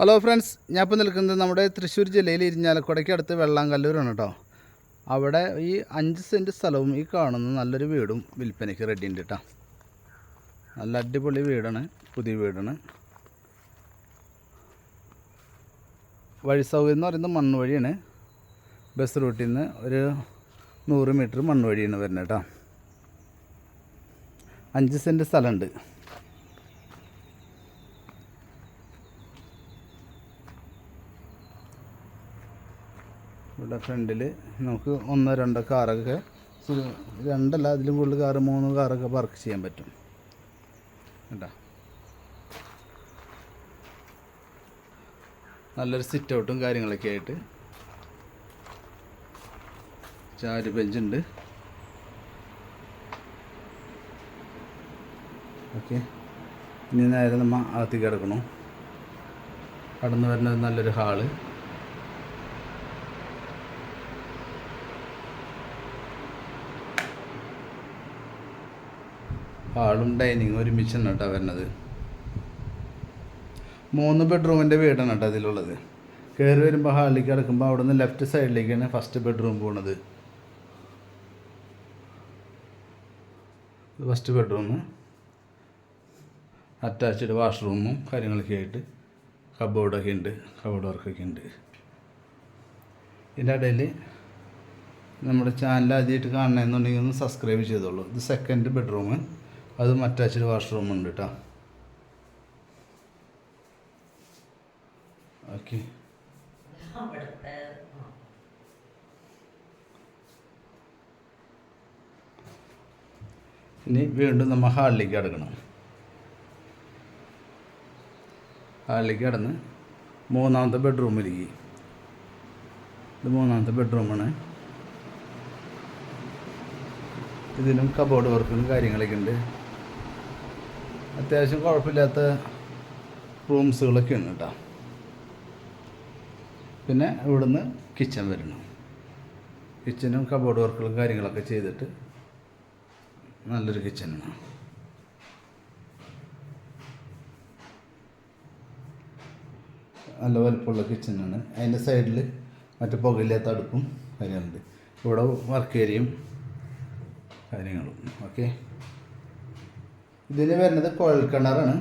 Hello friends ഞാൻ ഇപ്പോൾ നിൽക്കുന്നത് നമ്മുടെ തൃശ്ശൂർ ജില്ലയിൽ ഇരിഞ്ഞാലക്കുടയ്ക്ക് അടുത്ത് വെള്ളാങ്കല്ലൂരാണ് കേട്ടോ. അവിടെ ഈ അഞ്ച് സെന്റ് സ്ഥലവും ഈ കാണുന്ന നല്ലൊരു വീടും വിൽപ്പനയ്ക്ക് റെഡി ഉണ്ട് കേട്ടോ. നല്ല അടിപൊളി വീടാണ് പുതിയ വീടാണ്. വഴി സൗകര്യം എന്ന് പറയുന്നത് മണ്ണ് വഴിയാണ്. ബസ് റൂട്ടിൽ നിന്ന് ഒരു നൂറ് മീറ്റർ മണ്ണ് വഴിയാണ് വരുന്നത് കേട്ടോ. അഞ്ച് സെന്റ് സ്ഥലമുണ്ട്. ഇവിടെ ഫ്രണ്ടിൽ നമുക്ക് ഒന്നോ രണ്ടോ കാറൊക്കെ രണ്ടല്ല അതിലും കൂടുതൽ കാറ് മൂന്ന് കാറൊക്കെ പാർക്ക് ചെയ്യാൻ പറ്റും. കേട്ടോ നല്ലൊരു സിറ്റ് ഔട്ടും കാര്യങ്ങളൊക്കെ ആയിട്ട്. ചാര് ബെഞ്ചുണ്ട് ഓക്കെ. ഇനി നേരെ നമ്മൾ അകത്തേക്ക് കിടക്കണം. കടന്നു വരുന്നത് നല്ലൊരു ഹാൾ ഹാളും ഡൈനിങ്ങും ഒരുമിച്ചാണ് കേട്ടോ വരുന്നത്. മൂന്ന് ബെഡ്റൂമിന്റെ വീടാണ് കേട്ടോ അതിലുള്ളത് കയറി വരുമ്പോൾ ഹാളിലേക്ക് കിടക്കുമ്പോൾ അവിടെ നിന്ന് ലെഫ്റ്റ് സൈഡിലേക്കാണ് ഫസ്റ്റ് ബെഡ്റൂം പോണത്. ഫസ്റ്റ് ബെഡ്റൂം അറ്റാച്ച്ഡ് വാഷ്റൂമും കാര്യങ്ങളൊക്കെ ആയിട്ട് കബോർഡൊക്കെ ഉണ്ട് കബോർഡ് വർക്കൊക്കെ ഉണ്ട്. ഇതിന്റെ ഇടയിൽ നമ്മുടെ ചാനൽ ആദ്യമായിട്ട് കാണണമെന്നുണ്ടെങ്കിൽ ഒന്ന് സബ്സ്ക്രൈബ് ചെയ്തോളൂ. ഇത് സെക്കൻഡ് ബെഡ്റൂം അതും അറ്റാച്ച്ഡ് വാഷ്റൂം ഉണ്ട് കേട്ടോ ഓക്കെ. ഇനി വീണ്ടും നമ്മൾ ഹാളിലേക്ക് കിടക്കണം. ഹാളിലേക്ക് കിടന്ന് മൂന്നാമത്തെ ബെഡ്റൂമിലേക്ക് ഇത് മൂന്നാമത്തെ ബെഡ്റൂമാണ് ഇതിനും കബോർഡ് വർക്കും കാര്യങ്ങളൊക്കെ ഉണ്ട്. അത്യാവശ്യം കുഴപ്പമില്ലാത്ത റൂംസുകളൊക്കെ ഉണ്ട് കേട്ടോ. പിന്നെ ഇവിടുന്ന് കിച്ചൺ വരണം. കിച്ചനും കബോർഡ് വർക്കുകളും കാര്യങ്ങളൊക്കെ ചെയ്തിട്ട് നല്ലൊരു കിച്ചനാണ് നല്ല വലുപ്പമുള്ള കിച്ചനാണ് അതിന്റെ സൈഡിൽ മറ്റു പുകയില്ലാത്ത അടുപ്പും കാര്യങ്ങളുണ്ട്. ഇവിടെ വർക്ക് ഏരിയയും കാര്യങ്ങളും. ഓക്കെ ഇതിന് വരുന്നത് കുഴൽ കിണറാണ്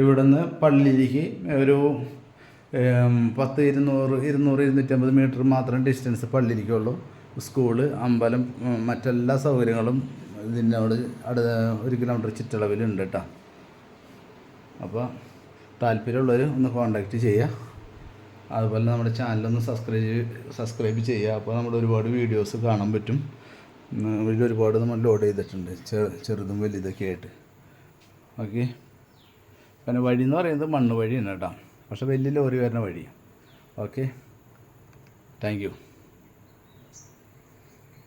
ഇവിടുന്ന് പള്ളിയിലേക്ക് ഒരു പത്ത് ഇരുന്നൂറ് ഇരുന്നൂറ് ഇരുന്നൂറ്റമ്പത് മീറ്റർ മാത്രം ഡിസ്റ്റൻസ് പള്ളിയിലേക്കുള്ളൂ. സ്കൂൾ അമ്പലം മറ്റെല്ലാ സൗകര്യങ്ങളും ഇതിനോട് അടുത്ത ഒരു കിലോമീറ്റർ ചുറ്റളവിലുണ്ട് കേട്ടോ അപ്പോൾ താല്പര്യമുള്ളവർ ഒന്ന് കോണ്ടാക്റ്റ് ചെയ്യുക അതുപോലെ നമ്മുടെ ചാനലൊന്ന് സബ്സ്ക്രൈബ് സബ്സ്ക്രൈബ് ചെയ്യുക അപ്പോൾ നമ്മുടെ ഒരുപാട് വീഡിയോസ് കാണാൻ പറ്റും. ഒരുപാട് നമ്മൾ ലോഡ് ചെയ്തിട്ടുണ്ട്. ചെറുതും വലുതൊക്കെ ആയിട്ട്. ഓക്കെ? പിന്നെ വഴി എന്ന് പറയുന്നത് മണ്ണ് വഴിയാണ് കേട്ടോ. പക്ഷേ വലിയ ലോറി വരുന്ന വഴി ഓക്കെ? Thank you